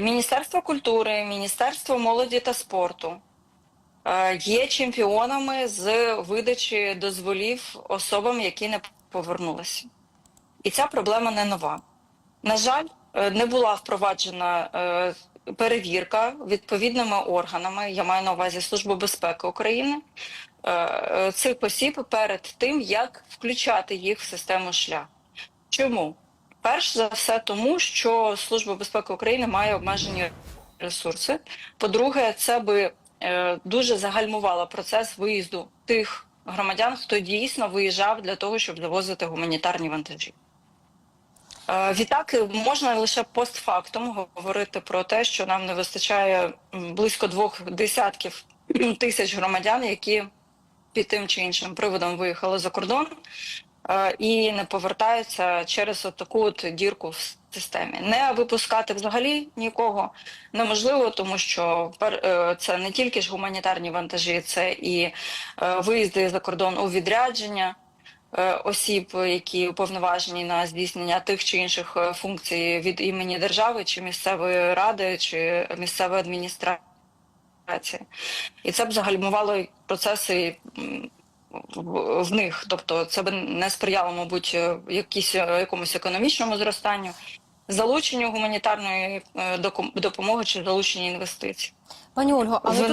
Міністерство культури, Міністерство молоді та спорту е, є чемпіонами з видачі дозволів особам, які не повернулися. І ця проблема не нова. На жаль, е, не була впроваджена е, перевірка відповідними органами, я маю на увазі Службу безпеки України, цих осіб перед тим, як включати їх в систему шлях. Чому? Перш за все, тому що Служба безпеки України має обмежені ресурси. По-друге, це би е, дуже загальмувало процес виїзду тих громадян, хто дійсно виїжджав для того, щоб завозити гуманітарні вантажі. Е, Відтак можна лише постфактум говорити про те, що нам не вистачає близько двох десятків тисяч громадян, які під тим чи іншим приводом виїхали за кордон і не повертаються через таку от дірку в системі. Не випускати взагалі нікого неможливо, тому що е, це не тільки ж гуманітарні вантажі, це і е, виїзди за кордон у відрядження е, осіб, які уповноважені на здійснення тих чи інших е, функцій від імені держави, чи місцевої ради, чи місцевої адміністрації. І це б загальмувало процеси в них. Тобто це би не сприяло, мабуть, е, якісь, е, якомусь економічному зростанню, залученню гуманітарної е, допомоги чи залученню інвестицій. Пані Ольго, але